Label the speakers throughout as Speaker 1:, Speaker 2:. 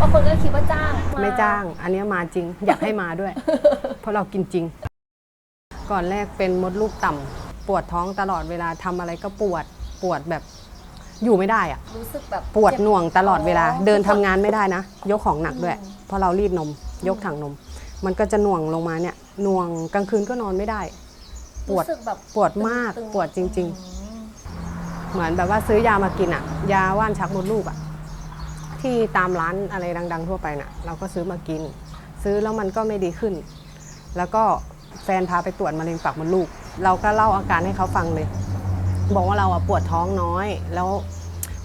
Speaker 1: บางคนก็คิดว่าจ้างา
Speaker 2: ไม่จ้าง อันเนี้ยมาจริง อยากให้มาด้วย เพราะเรากินจริง ก่อนแรกเป็นมดลูกต่ำปวดท้องตลอดเวลาทำอะไรก็ปวดปวดแบบอยู่ไม่ได้อะ
Speaker 1: รู้สึกแบบ
Speaker 2: ปวด
Speaker 1: เจ็บ
Speaker 2: หน่วงตลอดเวลา
Speaker 1: อ๋อ
Speaker 2: เดินทำงานไม่ได้นะ ยกของหนักด้วย
Speaker 1: อืม
Speaker 2: เพราะเรารีดนม ยกถังนม มันก็จะหน่วงลงมาเนี่ยหน่วงกลางคืนก็นอนไม่ได้ ปวด
Speaker 1: รู้สึกแบบ
Speaker 2: ปวดมาก
Speaker 1: ตึงๆ
Speaker 2: ปวดจริง
Speaker 1: อืม
Speaker 2: เหมือนแบบว่าซื้อยามากินอะยาว่านชักมดลูกอะ ที่ตามร้านอะไรดัง ๆ ทั่วไปน่ะ เราก็ซื้อมากิน ซื้อแล้วมันก็ไม่ดีขึ้น แล้วก็แฟนพาไปตรวจมะเร็งปากมดลูก เราก็เล่าอาการให้เขาฟังเลย บอกว่าเราอะปวดท้องน้อย แล้ว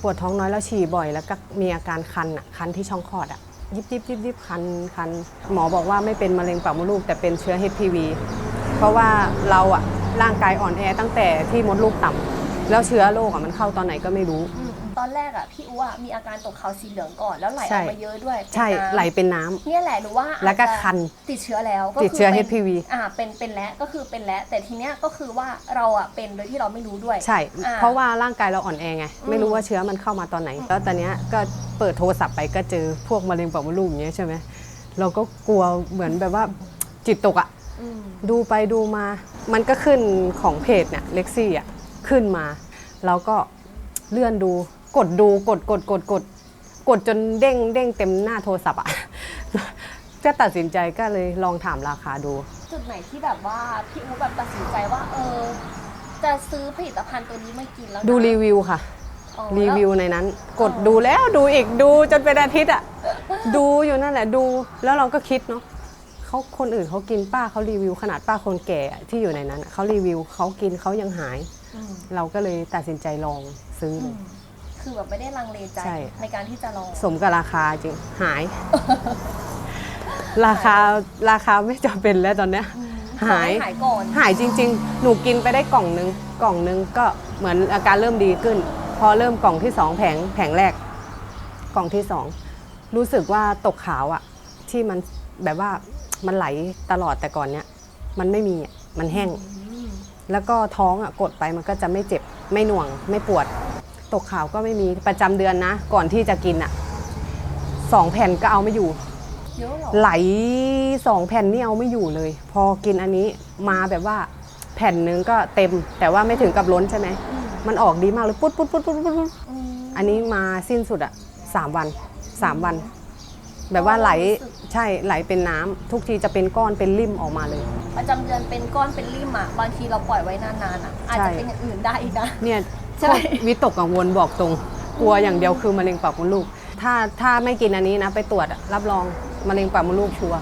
Speaker 2: ปวดท้องน้อยแล้วฉี่บ่อย แล้วก็มีอาการคันอะคันที่ช่องคลอดอะยิบยิบยิบยิบคันคันหมอบอกว่าไม่เป็นมะเร็งปากมดลูก แต่เป็นเชื้อ HPV เพราะว่าเราอะร่างกายอ่อนแอตั้งแต่ที่มดลูกต่ำแล้วเชื้อโรคอะมันเข้าตอนไหนก็ไม่รู้
Speaker 1: ตอนแรกอะพี่อู๋อะมีอาการตกเขาสีเหลืองก่อนแล้วไหลอ
Speaker 2: ใช่
Speaker 1: อกมาเยอะด้วย
Speaker 2: ใช่
Speaker 1: เป็นน้ำ
Speaker 2: ไหลเป็นน้ำ
Speaker 1: เนี่ยแหละหนูว่า
Speaker 2: แล้วก็
Speaker 1: อาจจะ
Speaker 2: คัน
Speaker 1: ติดเชื้อแล้วก็
Speaker 2: ติดเชื้อ
Speaker 1: คืป็น
Speaker 2: HPV
Speaker 1: อ่าเป็นเป็นแล้วก็คือเป็นแล้ว แต่ทีเนี้ยก็คือว่าเราอะเป็นโดยที่เราไม่รู้ด้วย
Speaker 2: ใช่
Speaker 1: อ่า
Speaker 2: เพราะว่าร่างกายเราอ่อนแอไง
Speaker 1: อืม
Speaker 2: ไม่รู้ว่าเชื้อมันเข้ามาตอนไหน แล้วตอนเนี้ยก็เปิดโทรศัพท์ไปก็เจอพวกมะเร็งปากมดลูกอย่างเงี้ยใช่ไหมเราก็กลัวเหมือนแบบว่าจิตตกอะ
Speaker 1: อืม
Speaker 2: ดูไปดูมา มันก็ขึ้นของเพจเนี่ยเล็กซี่อะขึ้นมา เราก็เลื่อนดู กดดูกดกดกดกดกดจนเด้งเด้งเต็มหน้าโทรศัพท์อะก็ตัดสินใจก็เลยลองถามราคาดู
Speaker 1: จุดไหนที่แบบว่าพี่อู๋แบบตัดสินใจว่า เออ จะซื้อผลิตภัณฑ์ตัวนี้มากินแล้วนะ
Speaker 2: ดูรีวิวค่ะ
Speaker 1: อ๋อ
Speaker 2: รีวิวในนั้น กดดูแล้วดูอีกดูจนเป็นอาทิตย์อะ ดูอยู่นั่นแหละดูแล้วเราก็คิดเนาะเขาคนอื่นเขากินป้าเขารีวิวขนาดป้าคนแก่อะที่อยู่ในนั้นอะเขารีวิวเขากินเขายังหาย
Speaker 1: อืม
Speaker 2: เราก็เลยตัดสินใจลองซื้ออ
Speaker 1: อื
Speaker 2: เลย
Speaker 1: ม คือแบบไม่ได้ลังเลใจ
Speaker 2: ใช่
Speaker 1: ในการที่จะลอง
Speaker 2: สมกับราคาจริง หาย ราคาราคาไม่จำเป็นแล้วตอนเนี้ย
Speaker 1: อืม
Speaker 2: หาย
Speaker 1: ขอใหายก่อน
Speaker 2: หายจริง ๆ หนูกินไปได้กล่องนึงกล่องนึงก็เหมือนอาการเริ่มดีขึ้น พอเริ่มกล่องที่สองแผงแผงแรก กล่องที่สองรู้สึกว่าตกขาวอะที่มันแบบว่ามันไหลตลอดแต่ก่อนเนี้ยมันไม่มีอะมันแห้ง
Speaker 1: อืม
Speaker 2: แล้วก็ท้องอะกดไปมันก็จะไม่เจ็บไม่หน่วงไม่ปวด ตกขาวก็ไม่มีประจำเดือนนะ ก่อนที่จะกินอะสองแผ่นก็เอาไม่อยู่
Speaker 1: เยอะเหรอ
Speaker 2: ไหลสองแผ่นนี่เอาไม่อยู่เลย พอกินอันนี้มาแบบว่าแผ่นหนึงก็เต็ม แต่ว่าไม่ถึงกับล้นใช่ไหม
Speaker 1: อืม
Speaker 2: มันออกดีมากเลยปุ๊ดปุ๊ดปุ๊ดปุ๊ดปุ๊ดปุ๊ด
Speaker 1: อืม
Speaker 2: อันนี้มาสิ้นสุดอะสามวันสามวัน แบบว่าไหล
Speaker 1: รู้สึก
Speaker 2: ใช่ไหลเป็นน้ำทุกทีจะเป็นก้อนเป็นริ่มออกมาเลย
Speaker 1: ประจำเดือนเป็นก้อนเป็นริ่มอะบางทีเราปล่อยไว้นานๆอะอาจจะ
Speaker 2: ใช่
Speaker 1: เป็นอย่างอื่นได้อีกนะ
Speaker 2: เนี่ย
Speaker 1: ใช่
Speaker 2: โคตรวิตกกังวลบอกตรง กลัวอย่างเดียวคือมะเร็งปากมดลูก ถ้าถ้าไม่กินอันนี้นะ ไปตรวจอะรับรองมะเร็งปากมดลูกชัวร์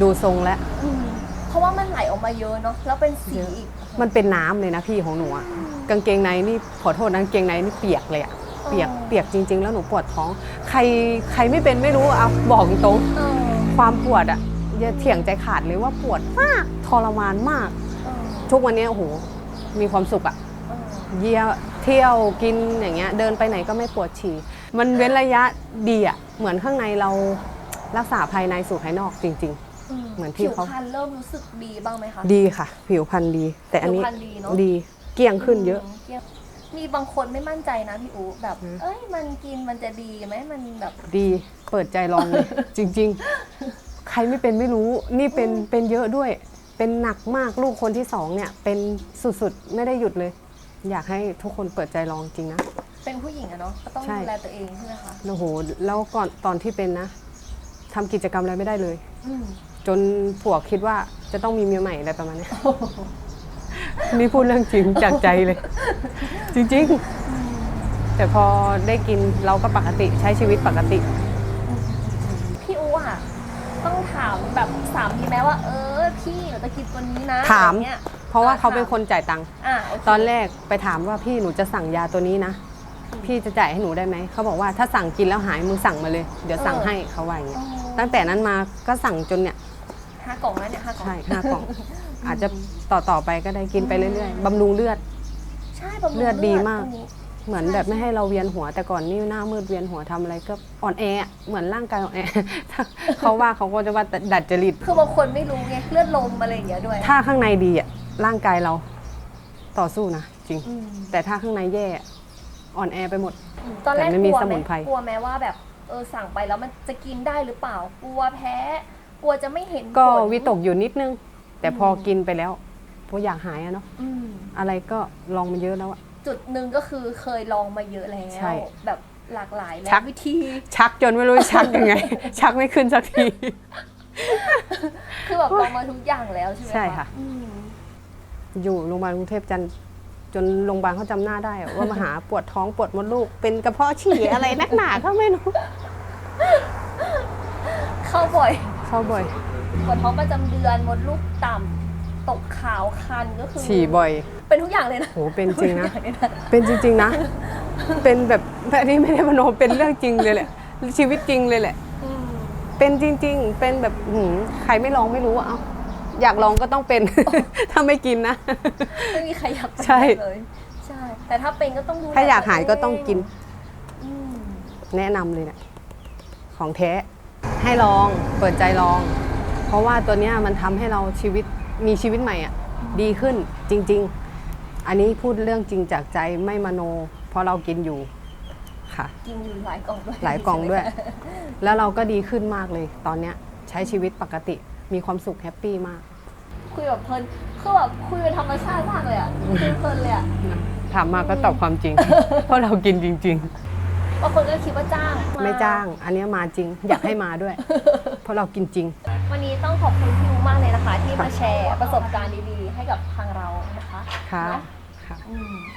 Speaker 2: ดูทรงแล้ว
Speaker 1: อืมเพราะว่ามันไหลออกมาเยอะเนาะแล้วเป็นสี
Speaker 2: เยอะ
Speaker 1: อีก
Speaker 2: มันเป็นน้ำเลยนะพี่ของหนูอะกางเกงในนี่ขอโทษนะกางเกงในนี่เปียกเลยอะเปียกเปียกจริง ๆ แล้วหนูปวดท้อง ใครใครไม่เป็นไม่รู้เอาบอกตรง
Speaker 1: เออ
Speaker 2: ความปวดอะอย่าเถียงใจขาดเลยว่าปวดมากทรมานมาก
Speaker 1: เออ
Speaker 2: ทุกวันนี้โอ้โหมีความสุขอะ
Speaker 1: เออ
Speaker 2: เยี่ยวเที่ยวกินอย่างเงี้ยเดินไปไหนก็ไม่ปวดฉี่ มันเว้นระยะดีอะเหมือนข้างในเรารักษาภายในสู่ภายนอกจริงเหมือนที่
Speaker 1: ผิว
Speaker 2: เขา
Speaker 1: พรรณเริ่มรู้สึกดีบ้างไหมคะ
Speaker 2: ๆดีค่ะ ผิวพรรณดี แต่อันนี้
Speaker 1: ผิวพรรณดีเนอะ
Speaker 2: ดีเกลี้ยงขึ้นเยอะ
Speaker 1: มเกี่ยวมีบางคนไม่มั่นใจนะพี่อูแบบ
Speaker 2: อืม
Speaker 1: เอ้ยมันกินมันจะดีไหมมันแบบ
Speaker 2: ดีเปิดใจลองเลย จริง ๆ ใครไม่เป็นไม่รู้นี่เป็นเป็นเยอะด้วย เป็นหนักมากลูกคนที่สองเนี่ย เป็นสุดๆ ไม่ได้หยุดเลย อยากให้ทุกคนเปิดใจลองจริงนะ
Speaker 1: เป็นผู้หญิงอะเนาะก็ต้อง
Speaker 2: ใช่
Speaker 1: ดูแลตัวเองใช่ไหมคะ
Speaker 2: โอ้โห แล้วก่อนตอนที่เป็นนะทำกิจกรรมอะไรไม่ได้เลย
Speaker 1: อืม
Speaker 2: จนผัวคิดว่าจะต้องมีเมียใหม่อะไรประมาณเนี้ยนี่พูดเรื่องจริงจากใจเลย จริงๆ แต่พอได้กินเราก็ปกติใช้ชีวิตปกติ
Speaker 1: พี่อูอะต้องถามแบบสามีไหมว่า เออ พี่หนูจะกินตัวนี้นะ
Speaker 2: ถาม
Speaker 1: อะไรเงี้ย
Speaker 2: เพราะว่าเขาเป็นคนจ่ายตังค์
Speaker 1: อะโอเค
Speaker 2: ตอนแรกไปถามว่าพี่หนูจะสั่งยาตัวนี้นะ พี่จะจ่ายให้หนูได้ไหม เขาบอกว่าถ้าสั่งกินแล้วหายมึงสั่งมาเลย เดี๋ยวสั่งให้เขาว่าอย่างเงี้ย
Speaker 1: อ๋อ
Speaker 2: ตั้งแต่นั้นมาก็สั่งจนเนี่ย
Speaker 1: ห้ากล่องแล้วเนี่ยห้ากล่อง
Speaker 2: ใช่ห้ากล่อง อาจจะต่อต่อๆไปก็ได้กินไปเรื่อยๆบำรุงเลือด
Speaker 1: ใช่บำรุง
Speaker 2: เลือดดีมาก
Speaker 1: ตัวนี้
Speaker 2: เหมือนแบบไม่ให้เราเวียนหัวแต่ก่อนนี่หน้ามืดเวียนหัวทำอะไรก็อ่อนแออะเหมือนร่างกายอ่อนแอ เขาว่าเขาก็จะว่าดัดจริต
Speaker 1: คือบางคนไม่รู้ไงเลือดลมอะไรอย่างเงี้ยด้วย
Speaker 2: ถ้าข้างในดีอะ ร่างกายเราต่อสู้นะจริง
Speaker 1: อืม
Speaker 2: แต่ถ้าข้างในแย่อะอ่อนแอไปหมด
Speaker 1: ตอนแรก
Speaker 2: แต่ไม่มี
Speaker 1: กลัว
Speaker 2: ส
Speaker 1: ไห
Speaker 2: มุนไพร
Speaker 1: กลัวไหมว่าแบบเออสั่งไปแล้วมันจะกินได้หรือเปล่ากลัวแพ้กลัวจะไม่เห็น
Speaker 2: ก็
Speaker 1: ผล
Speaker 2: วิตกอยู่นิดนึง แต่พออ
Speaker 1: ม
Speaker 2: กินไปแล้วเพราะอยากหายอะเนาะ
Speaker 1: อืม
Speaker 2: อะไรก็ลองมาเยอะแล้วอะ
Speaker 1: จุดหนึ่งก็คือเคยลองมาเยอะแล้ว
Speaker 2: ใช่
Speaker 1: แบบหลากหลายแล้
Speaker 2: ชั
Speaker 1: ว
Speaker 2: ก
Speaker 1: วิธี
Speaker 2: ชักจนไม่รู้จะชักยังไง ชักไม่ขึ้นสักที
Speaker 1: คือแบบลองมาทุกอย่างแล้วใช่ไหม
Speaker 2: ใช่ค่ะ
Speaker 1: อืม
Speaker 2: อยู่โรงพยาบาลกรุงเทพจันทร์จนโรงพยาบาลเขาจำหน้าได้อะว่ามาหาปวดท้องปวดมดลูก เป็นกระเพาะฉี่อะไรนักหนาก็ไม่รู้
Speaker 1: เข้าบ่อย
Speaker 2: เข้าบ่อย
Speaker 1: ปวดท้องประจำเดือนมดลูกต่ำตกขาวคันก็คือ
Speaker 2: ฉี่บ่อย
Speaker 1: เป็นทุกอย่างเลยนะ
Speaker 2: โหเป็นจริงนะ
Speaker 1: ทุกอย่างเลยนะ
Speaker 2: เป็นจริง ๆ นะ เป็นแบบอันนี้ไม่ได้มโนเป็นเรื่องจริงเลยแหละ ชีวิตจริงเลยแหละ
Speaker 1: อืม
Speaker 2: เป็นจริง ๆ เป็นแบบหืมใครไม่ลองไม่รู้อะเอา อยากลองก็ต้องเป็น ถ้าไม่กินนะ
Speaker 1: ไม่มีใครอยากเป็น
Speaker 2: ใช่
Speaker 1: เลยใช่แต่ถ้าเป็นก็ต้องดูแล
Speaker 2: ถ้าอยากหายก็ต้องกิน
Speaker 1: อืม
Speaker 2: แนะนำเลยเนะี่ยของแท้ให้ลองเปิดใจลอง เพราะว่าตัวเนี้ยมันทำให้เราชีวิตมีชีวิตใหม่อะดีขึ้นจริง ๆ อันนี้พูดเรื่องจริงจากใจไม่มโน เพราะเรากินอยู่ค่ะ
Speaker 1: กินอยู่หลายกล่องด้วย
Speaker 2: หลายกล่องด้วย
Speaker 1: ใช่ไหมคะ
Speaker 2: แล้วเราก็ดีขึ้นมากเลย ตอนเนี้ยใช้ชีวิตปกติ มีความสุขแฮปปี้มาก
Speaker 1: คุยแบบเพลินคือแบบคุยเป็นธรรมชาติมากเลยอะคุยเพลินเลยอะ
Speaker 2: ถามมาก็ตอบความจริง เพราะเรากินจริง
Speaker 1: บางคนก็คิดว่าจ้าง
Speaker 2: ๆ ไม่จ้าง อันเนี้ยมาจริง อยากให้มาด้วย เพราะเรากินจริง
Speaker 1: วันนี้ต้องขอบคุณพี่อูมากเลยนะคะ ที่มาแชร์ประสบการณ์ดีๆ ให้กับทางเรานะคะ
Speaker 2: ค่ะ
Speaker 1: เนอะ
Speaker 2: ค่ะ
Speaker 1: อืม